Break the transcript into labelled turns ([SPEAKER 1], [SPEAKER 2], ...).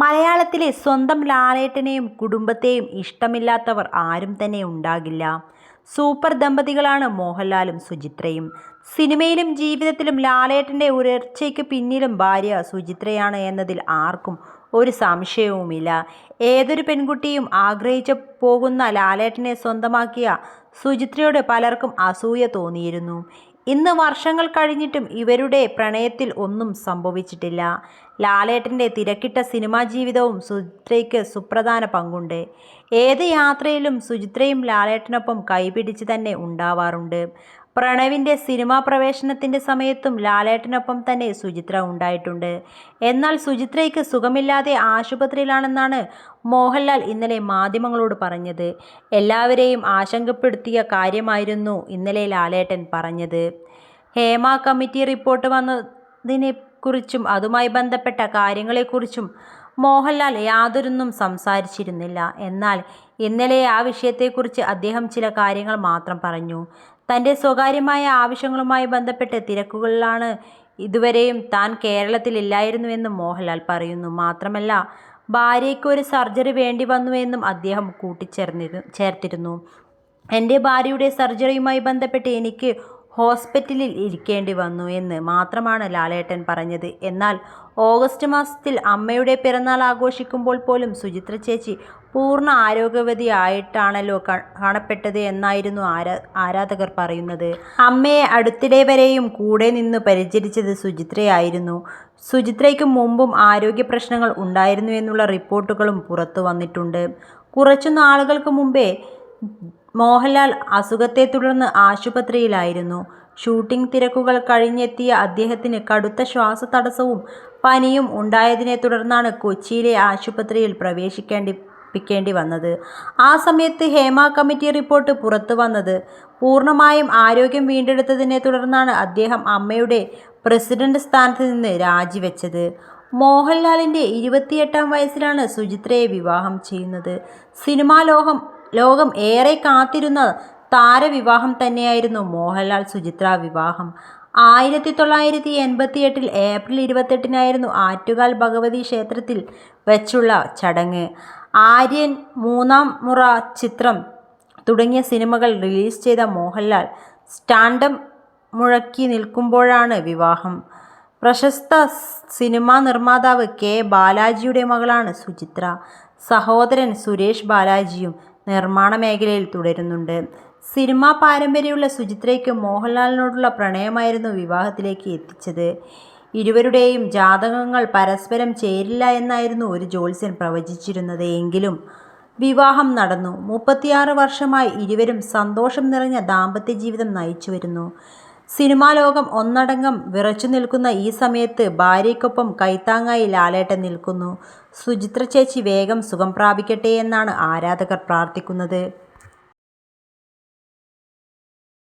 [SPEAKER 1] മലയാളത്തിലെ സ്വന്തം ലാലേട്ടനെയും കുടുംബത്തെയും ഇഷ്ടമില്ലാത്തവർ ആരും തന്നെ ഉണ്ടാകില്ല. സൂപ്പർ ദമ്പതികളാണ് മോഹൻലാലും സുചിത്രയും. സിനിമയിലും ജീവിതത്തിലും ലാലേട്ടന്റെ ഉയർച്ചയ്ക്ക് പിന്നിലും ഭാര്യ സുചിത്രയാണ് എന്നതിൽ ആർക്കും ഒരു സംശയവുമില്ല. ഏതൊരു പെൺകുട്ടിയും ആഗ്രഹിച്ച പോകുന്ന ലാലേട്ടനെ സ്വന്തമാക്കിയ സുചിത്രയോട് പലർക്കും അസൂയ തോന്നിയിരുന്നു. ഇന്ന് വർഷങ്ങൾ കഴിഞ്ഞിട്ടും ഇവരുടെ പ്രണയത്തിൽ ഒന്നും സംഭവിച്ചിട്ടില്ല. ലാലേട്ടന്റെ തിരക്കിട്ട സിനിമാ ജീവിതവും സുചിത്രയ്ക്ക് സുപ്രധാന പങ്കുണ്ട്. ഏത് യാത്രയിലും സുചിത്രയും ലാലേട്ടനൊപ്പം കൈപിടിച്ച് തന്നെ ഉണ്ടാവാറുണ്ട്. പ്രണവിന്റെ സിനിമാ പ്രവേശനത്തിന്റെ സമയത്തും ലാലേട്ടനൊപ്പം തന്നെ സുചിത്ര ഉണ്ടായിട്ടുണ്ട്. എന്നാൽ സുചിത്രയ്ക്ക് സുഖമില്ലാതെ ആശുപത്രിയിലാണെന്നാണ് മോഹൻലാൽ ഇന്നലെ മാധ്യമങ്ങളോട് പറഞ്ഞത്. എല്ലാവരെയും ആശങ്കപ്പെടുത്തിയ കാര്യമായിരുന്നു ഇന്നലെ ലാലേട്ടൻ പറഞ്ഞത്. ഹേമ കമ്മിറ്റി റിപ്പോർട്ട് വന്നതിനെക്കുറിച്ചും അതുമായി ബന്ധപ്പെട്ട കാര്യങ്ങളെക്കുറിച്ചും മോഹൻലാൽ യാതൊരൊന്നും സംസാരിച്ചിരുന്നില്ല. എന്നാൽ ഇന്നലെ ആ വിഷയത്തെക്കുറിച്ച് അദ്ദേഹം ചില കാര്യങ്ങൾ മാത്രം പറഞ്ഞു. തന്റെ സ്വകാര്യമായ ആവശ്യങ്ങളുമായി ബന്ധപ്പെട്ട് തിരക്കുകളിലാണ് ഇതുവരെയും താൻ കേരളത്തിലില്ലായിരുന്നുവെന്നും മോഹൻലാൽ പറയുന്നു. മാത്രമല്ല ഭാര്യയ്ക്ക് ഒരു സർജറി വേണ്ടി വന്നുവെന്നും അദ്ദേഹം കൂട്ടിച്ചേർന്നിരുന്നു ചേർത്തിരുന്നു. എന്റെ ഭാര്യയുടെ സർജറിയുമായി ബന്ധപ്പെട്ട് എനിക്ക് ഹോസ്പിറ്റലിൽ ഇരിക്കേണ്ടി വന്നു എന്ന് മാത്രമാണ് ലാലേട്ടൻ പറഞ്ഞത്. എന്നാൽ ഓഗസ്റ്റ് മാസത്തിൽ അമ്മയുടെ പിറന്നാൾ ആഘോഷിക്കുമ്പോൾ പോലും സുചിത്ര ചേച്ചി പൂർണ ആരോഗ്യവതി ആയിട്ടാണല്ലോ കാണപ്പെട്ടത് എന്നായിരുന്നു ആരാ ആരാധകർ പറയുന്നത്. അമ്മയെ അടുത്തിടെ വരെയും കൂടെ നിന്ന് പരിചരിച്ചത് സുചിത്രയായിരുന്നു. സുചിത്രയ്ക്ക് മുമ്പും ആരോഗ്യ പ്രശ്നങ്ങൾ ഉണ്ടായിരുന്നു എന്നുള്ള റിപ്പോർട്ടുകളും പുറത്തു വന്നിട്ടുണ്ട്. കുറച്ചു നാളുകൾക്ക് മുമ്പേ മോഹൻലാൽ അസുഖത്തെ തുടർന്ന് ആശുപത്രിയിലായിരുന്നു. ഷൂട്ടിംഗ് തിരക്കുകൾ കഴിഞ്ഞെത്തിയ അദ്ദേഹത്തിന് കടുത്ത ശ്വാസതടസ്സവും പനിയും ഉണ്ടായതിനെ തുടർന്നാണ് കൊച്ചിയിലെ ആശുപത്രിയിൽ പ്രവേശിക്കേണ്ടി വന്നത്. ആ സമയത്ത് ഹേമ കമ്മിറ്റി റിപ്പോർട്ട് പുറത്തു വന്നത് പൂർണമായും ആരോഗ്യം വീണ്ടെടുത്തതിനെ തുടർന്നാണ് അദ്ദേഹം അമ്മയുടെ പ്രസിഡന്റ് സ്ഥാനത്ത് നിന്ന് രാജിവെച്ചത്. മോഹൻലാലിന്റെ ഇരുപത്തിയെട്ടാം വയസ്സിലാണ് സുചിത്രയെ വിവാഹം ചെയ്യുന്നത്. സിനിമാ ലോകം ലോകം ഏറെ കാത്തിരുന്ന താരവിവാഹം തന്നെയായിരുന്നു മോഹൻലാൽ സുചിത്ര വിവാഹം. ആയിരത്തി തൊള്ളായിരത്തി എൺപത്തി എട്ടിൽ ഏപ്രിൽ ഇരുപത്തെട്ടിനായിരുന്നു ആറ്റുകാൽ ഭഗവതി ക്ഷേത്രത്തിൽ വെച്ചുള്ള ചടങ്ങ്. ആര്യൻ മൂന്നാം മുറ ചിത്രം തുടങ്ങിയ സിനിമകൾ റിലീസ് ചെയ്ത മോഹൻലാൽ സ്റ്റാൻഡം മുഴക്കി നിൽക്കുമ്പോഴാണ് വിവാഹം. പ്രശസ്ത സിനിമാ നിർമ്മാതാവ് കെ ബാലാജിയുടെ മകളാണ് സുചിത്ര. സഹോദരൻ സുരേഷ് ബാലാജിയും നിർമ്മാണ മേഖലയിൽ തുടരുന്നുണ്ട്. സിനിമാ പാരമ്പര്യമുള്ള സുചിത്രയ്ക്ക് മോഹൻലാലിനോടുള്ള പ്രണയമായിരുന്നു വിവാഹത്തിലേക്ക് എത്തിച്ചത്. ഇരുവരുടെയും ജാതകങ്ങൾ പരസ്പരം ചേരില്ല എന്നായിരുന്നു ഒരു ജ്യോത്സ്യൻ പ്രവചിച്ചിരുന്നത്. എങ്കിലും വിവാഹം നടന്നു. മുപ്പത്തിയാറ് വർഷമായി ഇരുവരും സന്തോഷം നിറഞ്ഞ ദാമ്പത്യ ജീവിതം നയിച്ചു വരുന്നു സിനിമാ ലോകം ഒന്നടങ്കം വിറച്ചു നിൽക്കുന്ന ഈ സമയത്ത് ഭാര്യയ്ക്കൊപ്പം കൈത്താങ്ങായി ലാലേട്ടൻ നിൽക്കുന്നു. സുചിത്ര ചേച്ചി വേഗം സുഖം പ്രാപിക്കട്ടെ എന്നാണ് ആരാധകർ പ്രാർത്ഥിക്കുന്നത്.